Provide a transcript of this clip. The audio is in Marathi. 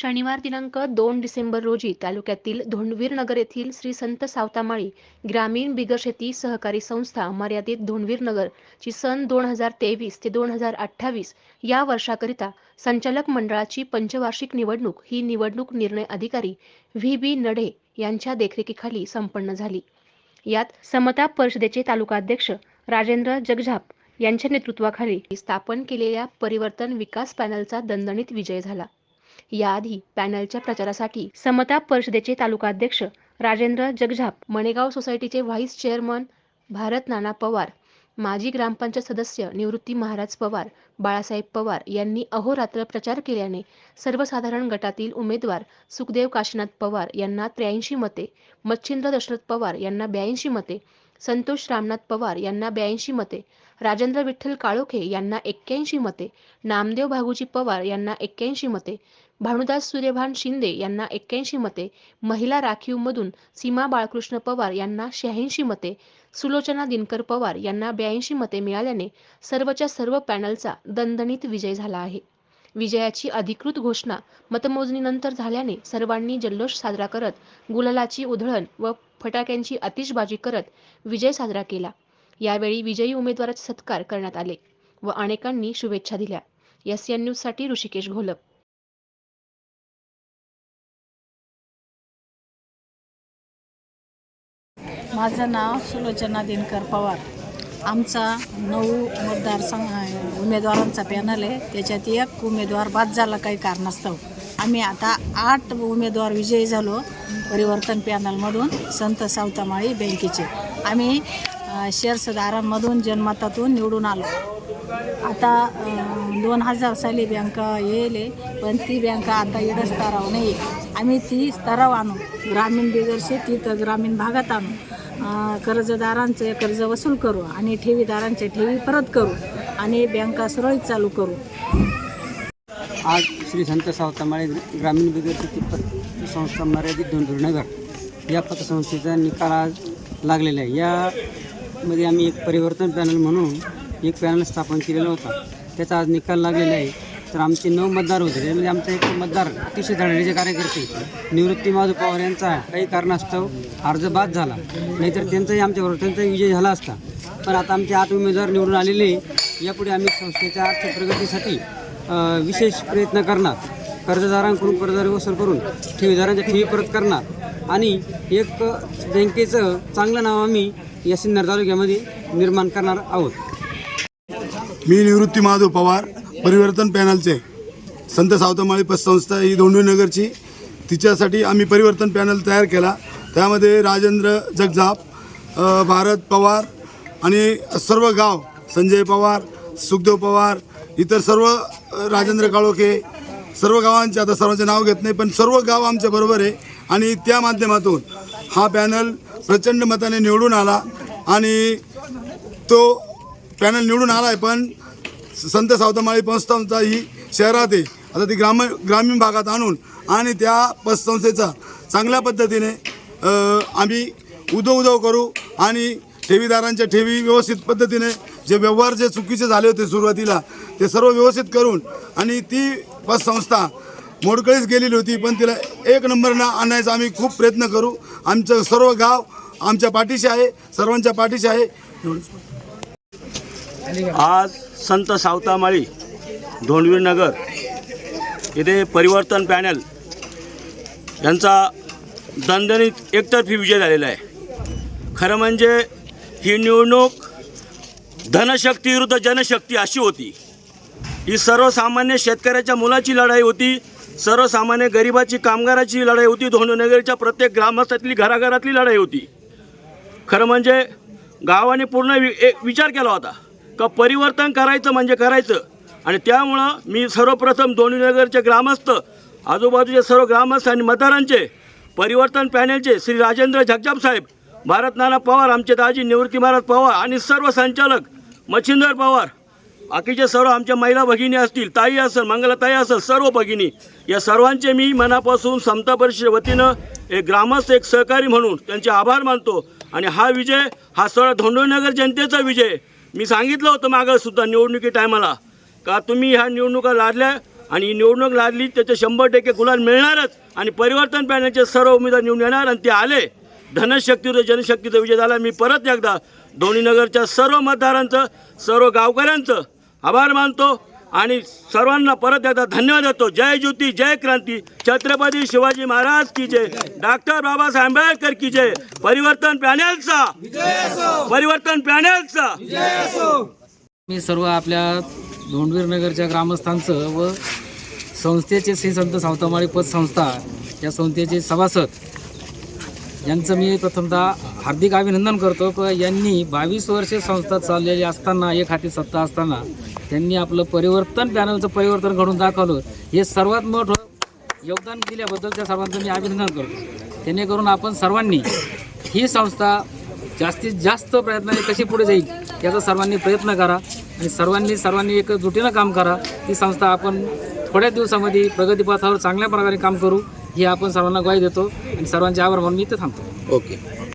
शनिवार दिनांक दोन डिसेंबर रोजी तालुक्यातील धोंडवीर नगर येथील श्री संत सावतामाळी ग्रामीण बिगर शेती सहकारी संस्था मर्यादित धोंडवीर नगर ची सन दोन हजार तेवीस ते दोन हजार अठ्ठावीस या वर्षाकरिता संचालक मंडळाची पंचवार्षिक निवडणूक ही निवडणूक निर्णय अधिकारी व्ही बी नडे यांच्या देखरेखीखाली संपन्न झाली. यात समता परिषदेचे तालुकाध्यक्ष राजेंद्र जगझाप यांच्या नेतृत्वाखाली स्थापन केलेल्या परिवर्तन विकास पॅनलचा दणदणीत विजय झाला. याआधी पॅनलच्या प्रचारासाठी समता परिषदेचे तालुकाध्यक्ष राजेंद्र जगझाप मणेगाव सोसायटीचे व्हाईस चेअरमन भारत नाना पवार माजी ग्रामपंचायत सदस्य निवृत्ती महाराज पवार बाळासाहेब पवार यांनी अहोरात्र प्रचार केल्याने सर्वसाधारण गटातील उमेदवार सुखदेव काशीनाथ पवार यांना त्र्याऐंशी मते मच्छिंद्र दशरथ पवार यांना ब्याऐंशी मते संतोष रामनाथ पवार यांना ब्याऐंशी मते राजेंद्र विठ्ठल काळोखे यांना एक्क्याऐंशी मते नामदेव भागुजी पवार यांना एक्क्याऐंशी मते भानुदास सूर्यभान शिंदे यांना एक्क्याऐंशी मते महिला राखीवमधून सीमा बाळकृष्ण पवार यांना शहाऐंशी मते सुलोचना दिनकर पवार यांना ब्याऐंशी मते मिळाल्याने सर्वच्या सर्व पॅनलचा दणदणीत विजय झाला आहे. विजयाची अधिकृत घोषणा मतमोजणीनंतर झाल्याने सर्वांनी जल्लोष साजरा करत गुलालाची उधळण व फटाक्यांची आतिषबाजी करत विजय साजरा केला. यावेळी विजयी उमेदवाराचे सत्कार करण्यात आले व अनेकांनी शुभेच्छा दिल्या. एस एन न्यूजसाठी ऋषिकेश घोलप. माझं नाव सुलोचना दिनकर पवार. आमचा नऊ मतदारसंघ उमेदवारांचा पॅनल आहे. त्याच्यात एक उमेदवार बाद झाला काही कारणास्तव. आम्ही आता आठ उमेदवार विजयी झालो परिवर्तन पॅनलमधून संत सावतामाळी बँकेचे. आम्ही शेअर्सदारांमधून जनमतातून निवडून आलो. आता दोन हजार साली बँक येईल पण ती बँक आता इकडं स्तराव नाही आम्ही ती स्तराव आणू. ग्रामीण बिगर तर ग्रामीण भागात आणू. कर्जदारांचे कर्ज वसूल करू आणि ठेवीदारांचे ठेवी परत करू आणि बँका सुरळीत चालू करू. आज श्री संत सावतामाळे ग्रामीण बिगर शेती पतसंस्था मर्यादित धोंडूर या पतसंस्थेचा निकाल आज लागलेला आहे. यामध्ये आम्ही एक परिवर्तन पॅनल म्हणून एक पॅनल स्थापन केलेला होता. त्याचा आज निकाल लागलेला आहे. तर आमचे नऊ मतदार होते. त्यामध्ये आमचा एक मतदार अतिशय धडाडीचे कार्यकर्ते निवृत्ती माधव पवार यांचा काही कारणास्तव अर्ज बाद झाला. नाहीतर त्यांचाही आमच्याबरोबर त्यांचाही विजय झाला असता. पण आता आमचे आठ उमेदवार निवडून आलेले यापुढे आम्ही संस्थेच्या आर्थिक प्रगतीसाठी विशेष प्रयत्न करणार. कर्जदारांकडून कर्जदार वसूल करून ठेवीदारांच्या ठेवी परत करणार. आणि एक बँकेचं चांगलं नाव आम्ही या सिन्नर तालुक्यामध्ये निर्माण करणार आहोत. मी निवृत्ती माधव पवार. परिवर्तन पॅनलचे. संत सावतमाळी पतसंस्था ही दोंडवीनगरची तिच्यासाठी आम्ही परिवर्तन पॅनल तयार केला. त्यामध्ये राजेंद्र जगजाप भारत पवार आणि सर्व गाव संजय पवार सुखदेव पवार इतर सर्व राजेंद्र काळोखे सर्व गावांचे आता सर्वांचे नाव घेत नाही पण सर्व गाव आमच्या बरोबर आहे. आणि त्या माध्यमातून हा पॅनल प्रचंड मताने निवडून आला. आणि तो पॅनल निवडून आला आहे पण संत सावतामाळी पतसंस्था ही शहरात आहे. आता ती ग्राम ग्रामीण भागात आणून आणि त्या पतसंस्थेचा चांगल्या पद्धतीने आम्ही उदो उदव करू आणि ठेवीदारांच्या ठेवी व्यवस्थित पद्धतीने जे व्यवहार जे चुकीचे झाले होते सुरुवातीला ते सर्व व्यवस्थित करून आणि ती पतसंस्था मोडकळीच गेलेली होती पण तिला एक नंबरनं आणायचा आम्ही खूप प्रयत्न करू. आमचं सर्व गाव आमच्या पाठीशी आहे सर्वांच्या पाठीशी आहे. एवढंच. आज संत सावतामाळी धोंडवीर नगर येथे परिवर्तन पॅनल यांचा दणदणीत एकतर्फी विजय झालेला आहे. खरं म्हणजे ही निवडणूक धनशक्ती विरुद्ध जनशक्ती अशी होती. ही सर्वसामान्य शेतकऱ्याच्या मुलाची लढाई होती सर्वसामान्य गरिबाची कामगाराची लढाई होती धोंडनगरच्या प्रत्येक ग्रामस्थातली घराघरातली लढाई होती. खरं म्हणजे गावाने पूर्ण वि विचार केला होता. का परिवर्तन करायचं म्हणजे करायचं. आणि त्यामुळं मी सर्वप्रथम दोन्ही नगरचे ग्रामस्थ आजूबाजूचे सर्व ग्रामस्थ आणि मतदारांचे परिवर्तन पॅनेलचे श्री राजेंद्र जगजाप साहेब भारत नाना पवार आमचे दाजी निवृत्ती महाराज पवार आणि सर्व संचालक मच्छिंदर पवार बाकीचे सर्व आमच्या महिला भगिनी असतील ताई असेल मंगलाताई असेल सर्व भगिनी या सर्वांचे मी मनापासून समता परिषद वतीनं एक ग्रामस्थ एक सहकारी म्हणून त्यांचे आभार मानतो. आणि हा विजय हा सर्व धोंडोनगर जनतेचा विजय मी सांगितलं होतं मागं सुद्धा निवडणुकी टायमाला का तुम्ही ह्या निवडणुका लादल्या आणि ही निवडणूक लागली त्याचे शंभर टक्के गुलाल मिळणारच आणि परिवर्तन पॅनलचे सर्व उमेदवार निवडून येणार आणि ते आले. धनशक्तीवर जनशक्तीचा विजय झाला. मी परत एकदा दोन्ही नगरच्या सर्व मतदारांचं सर्व गावकऱ्यांचं आभार मानतो. आणि सर्वांना परत एकदा धन्यवाद देतो. जय ज्योती जय क्रांती. छत्रपती शिवाजी महाराज की जय. डॉक्टर बाबासाहेब आंबेडकर की जय. परिवर्तन पॅनेलचा. परिवर्तन पॅनेलचा. मी सर्व आपल्या धोंडवीर नगरच्या ग्रामस्थांचं व संस्थेचे श्री संत सावतामाळी पतसंस्था या संस्थेचे सभासद यांचं मी प्रथमतः हार्दिक अभिनंदन करतो क यांनी बावीस वर्षे संस्था चाललेली असताना एक हाती सत्ता असताना त्यांनी आपलं परिवर्तन पॅनलचं परिवर्तन घडून दाखवलं. हे सर्वात मोठं योगदान दिल्याबद्दल त्या सर्वांचं मी अभिनंदन करतो. जेणेकरून आपण सर्वांनी ही संस्था जास्तीत जास्त प्रयत्नाने कशी पुढे जाईल याचा सर्वांनी प्रयत्न करा आणि सर्वांनी सर्वांनी एकजुटीनं काम करा. ही संस्था आपण थोड्या दिवसामध्ये प्रगतीपथावर चांगल्या प्रकारे काम करू. ही आपण सर्वांना ग्वाही देतो आणि सर्वांचे आभार म्हणून मी इथे थांबतो. ओके.